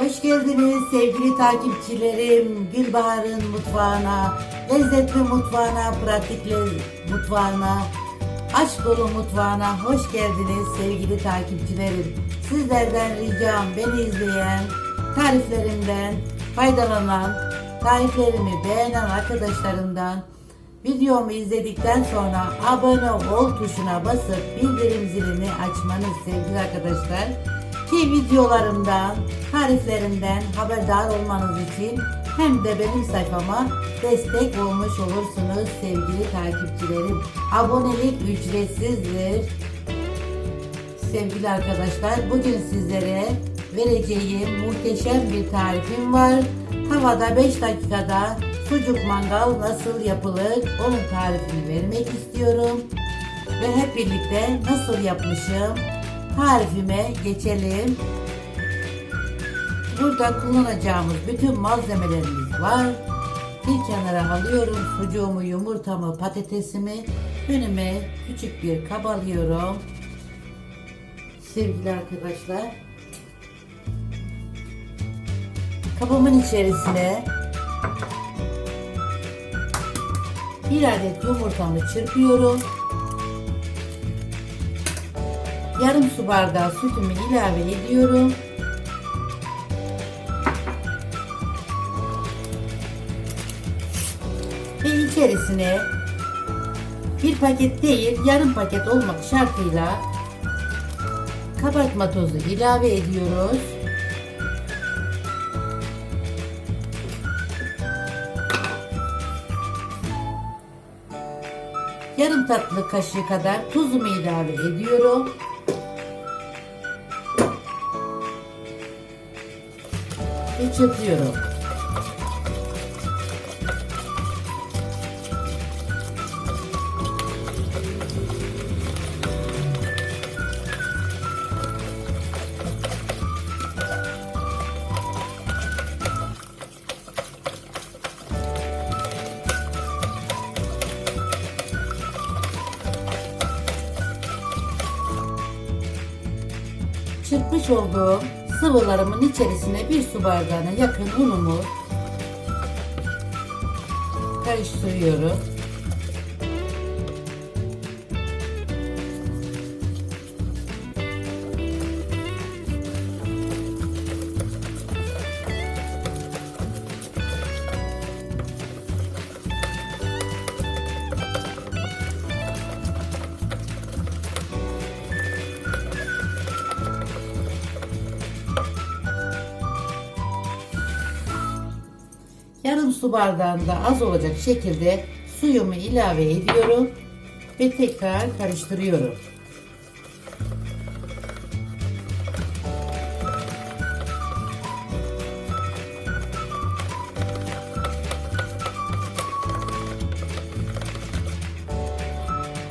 Hoş geldiniz sevgili takipçilerim. Gülbahar'ın mutfağına, lezzetli mutfağına, pratikli mutfağına, aşk dolu mutfağına hoş geldiniz sevgili takipçilerim. Sizlerden ricam beni izleyen, tariflerimden faydalanan, tariflerimi beğenen arkadaşlarımdan videomu izledikten sonra abone ol tuşuna basıp bildirim zilini açmanız sevgili arkadaşlar ki videolarımdan, tariflerimden haberdar olmanız için hem de benim sayfama destek olmuş olursunuz sevgili takipçilerim. Abonelik ücretsizdir. Sevgili arkadaşlar bugün sizlere vereceğim muhteşem bir tarifim var. Tavada 5 dakikada sucuk mangal nasıl yapılır onun tarifini vermek istiyorum. Ve hep birlikte nasıl yapmışım tarifime geçelim. Burada kullanacağımız bütün malzemelerimiz var. Bir kenara alıyorum sucuğumu, yumurtamı, patatesimi. Önüme küçük bir kap alıyorum. Sevgili arkadaşlar. Kabımın içerisine bir adet yumurtamı çırpıyorum. Yarım su bardağı sütümü ilave ediyorum. Ve içerisine bir paket değil yarım paket olmak şartıyla kabartma tozu ilave ediyoruz. Yarım tatlı kaşığı kadar tuzumu ilave ediyorum. Ve çırpıyorum. Çırpmış olduğum sıvılarımın içerisine bir su bardağına yakın unumu karıştırıyorum. Yarım su bardağında az olacak şekilde suyumu ilave ediyorum ve tekrar karıştırıyorum.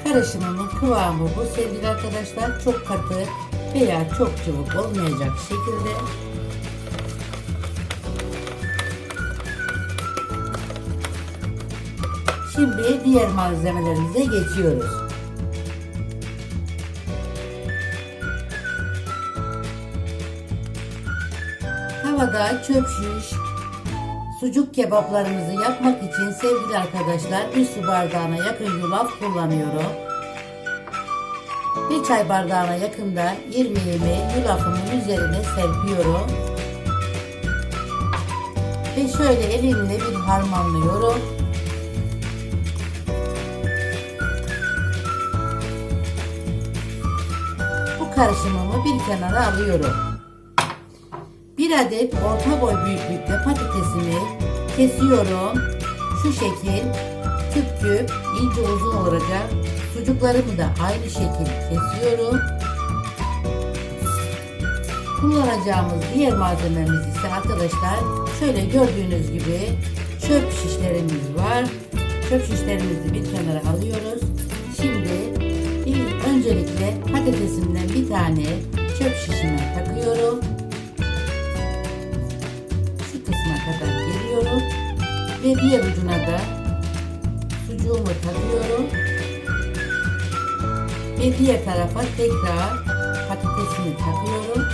Karışımımın kıvamı bu sevgili arkadaşlar. Çok katı veya çok cıvık olmayacak şekilde Şimdi diğer malzemelerimize geçiyoruz. Tavada çöp şiş, sucuk kebaplarımızı yapmak için sevgili arkadaşlar bir su bardağına yakın yulaf kullanıyorum. Bir çay bardağına yakında irmiğimi yulafımın üzerine serpiyorum. Ve şöyle elimle bir harmanlıyorum. Karışımımı bir kenara alıyorum. Bir adet orta boy büyüklükte patatesimi kesiyorum. Şu şekil küp küp ince uzun olacak. Sucuklarımı da aynı şekil kesiyorum. Kullanacağımız diğer malzememiz ise arkadaşlar şöyle gördüğünüz gibi çöp şişlerimiz var. Çöp şişlerimizi bir kenara alıyoruz. Bir tane çöp şişime takıyorum. Şu kısma kadar geliyorum. Ve diğer ucuna da sucuğumu takıyorum. Ve diğer tarafa tekrar patatesimi takıyorum.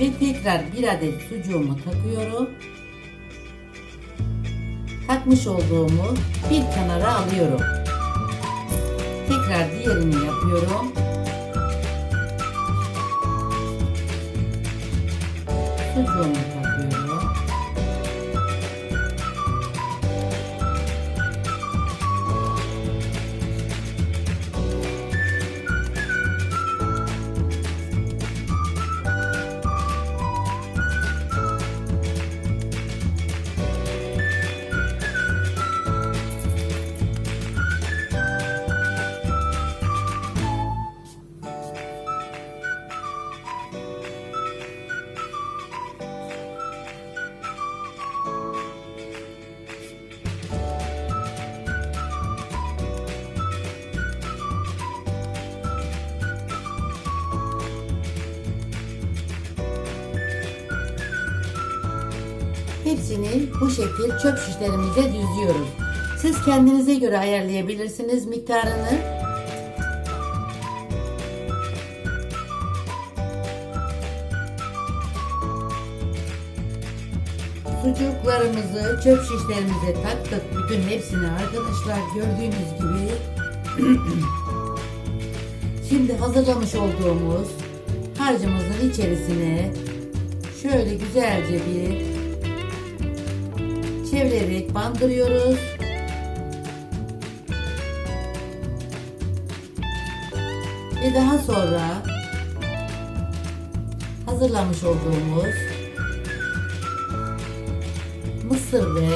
Ve tekrar bir adet sucuğumu takıyorum. Takmış olduğumu bir kenara alıyorum. Tekrar diğerini yapıyorum. Sucuğumu Hepsini bu şekil çöp şişlerimize düzüyoruz. Siz kendinize göre ayarlayabilirsiniz miktarını. Sucuklarımızı çöp şişlerimize taktık. Bütün hepsini arkadaşlar gördüğünüz gibi. Şimdi hazırlamış olduğumuz harcımızın içerisine şöyle güzelce bir çevirerek bandırıyoruz. Ve daha sonra hazırlamış olduğumuz mısır ve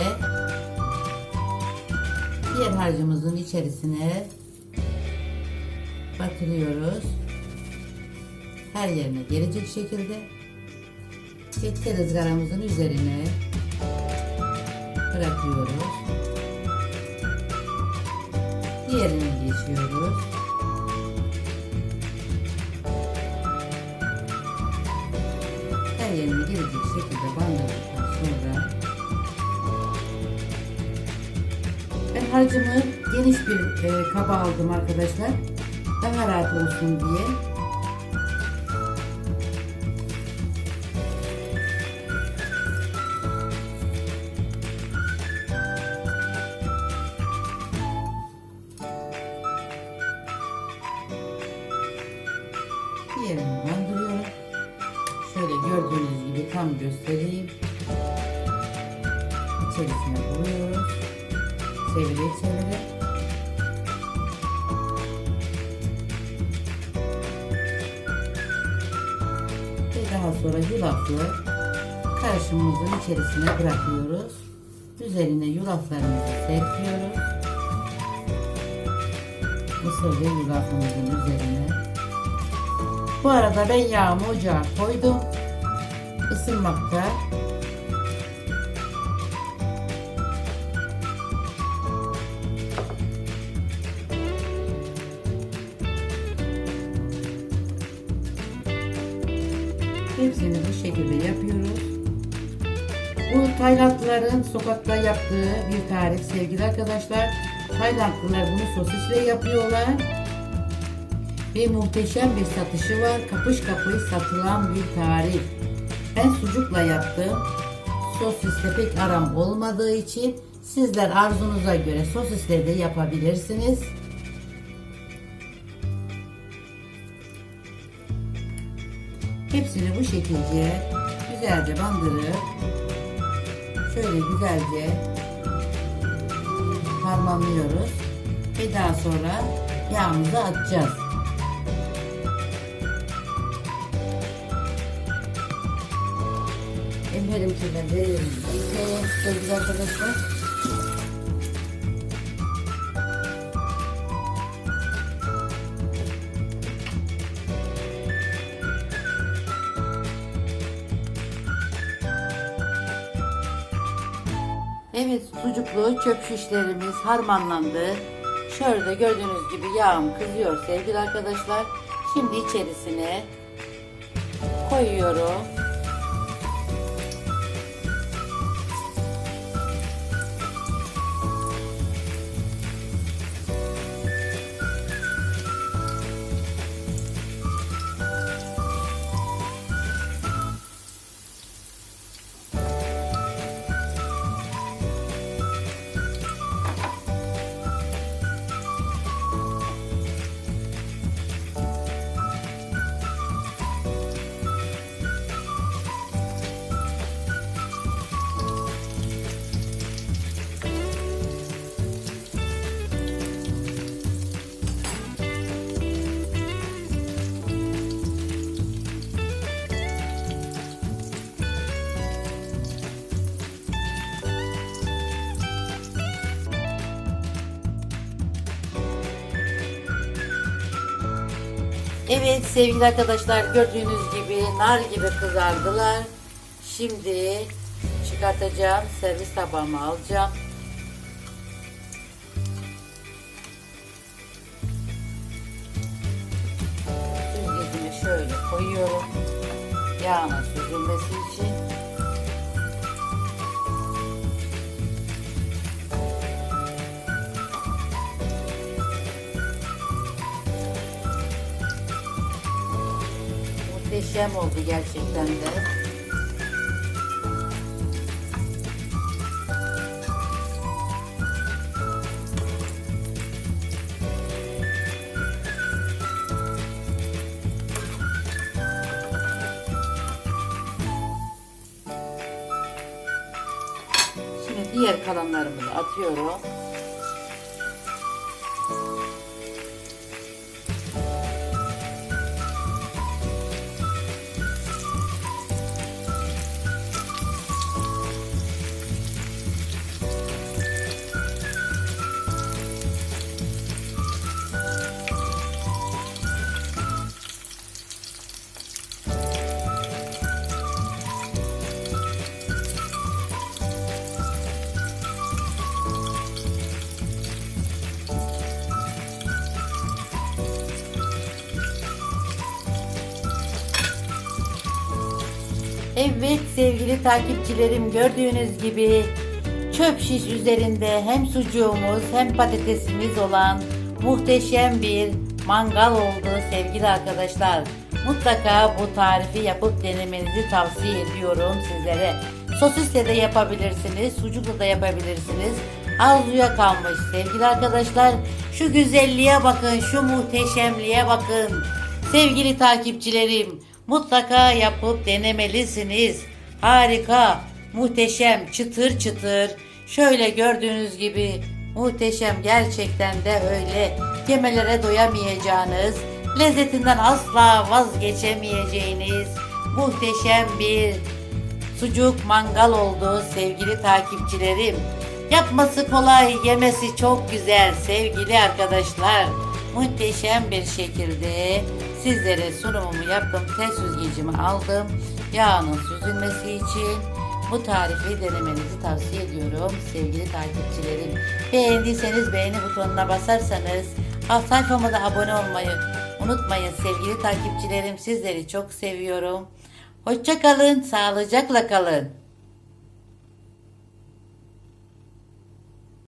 diğer harcımızın içerisine batırıyoruz. Her yerine gelecek şekilde ve tezgahımızın üzerine bırakıyoruz. Diğerini geçiyoruz. Her yerine gelecek şekilde bandırdıktan sonra ben harcımı geniş bir e, kaba aldım arkadaşlar. Daha rahat olsun diye. Tam göstereyim. İçerisine vuruyoruz. Çevire çevire. Ve daha sonra yulaflı karışımımızın içerisine bırakıyoruz. Üzerine yulaflarımızı serpiyoruz. Mısır ve yulafımızın üzerine bu arada ben yağımı ocağa koydum. Isınmakta. Hepsini bu şekilde yapıyoruz. Bu Taylandlıların sokakta yaptığı bir tarif sevgili arkadaşlar. Taylandlılar bunu sosisle yapıyorlar ve muhteşem bir satışı var. Kapış kapış satılan bir tarif. Ben sucukla yaptım. Sosisle pek aram olmadığı için sizler arzunuza göre sosisle de yapabilirsiniz. Hepsini bu şekilde güzelce bandırıp şöyle güzelce harmanlıyoruz ve daha sonra yağımızı atacağız. Ellerimizle verelim. Yıkayalım sevgili arkadaşlar. Evet sucuklu çöp şişlerimiz harmanlandı. Şöyle gördüğünüz gibi yağım kızıyor sevgili arkadaşlar. Şimdi içerisine koyuyorum. Evet sevgili arkadaşlar gördüğünüz gibi nar gibi kızardılar. Şimdi çıkartacağım. Servis tabağıma alacağım. Süzgecimi şöyle koyuyorum. Yağına süzülmesi için. Muhteşem oldu gerçekten de. Şimdi diğer kalanlarımı da atıyorum. Sevgili takipçilerim gördüğünüz gibi çöp şiş üzerinde hem sucuğumuz hem patatesimiz olan muhteşem bir mangal oldu sevgili arkadaşlar. Mutlaka bu tarifi yapıp denemenizi tavsiye ediyorum sizlere. Sosisle de yapabilirsiniz, sucukla da yapabilirsiniz. Arzuya kalmış sevgili arkadaşlar. Şu güzelliğe bakın, şu muhteşemliğe bakın. Sevgili takipçilerim, mutlaka yapıp denemelisiniz. Harika, muhteşem, çıtır çıtır. Şöyle gördüğünüz gibi muhteşem gerçekten de öyle. Yemelere doyamayacağınız, lezzetinden asla vazgeçemeyeceğiniz muhteşem bir sucuk mangal oldu sevgili takipçilerim. Yapması kolay, yemesi çok güzel sevgili arkadaşlar. Muhteşem bir şekilde sizlere sunumumu yaptım. Test süzgecimi aldım. Yağının süzülmesi için bu tarifi denemenizi tavsiye ediyorum sevgili takipçilerim. Beğendiyseniz beğeni butonuna basarsanız sayfama da abone olmayı unutmayın sevgili takipçilerim. Sizleri çok seviyorum. Hoşça kalın, sağlıcakla kalın.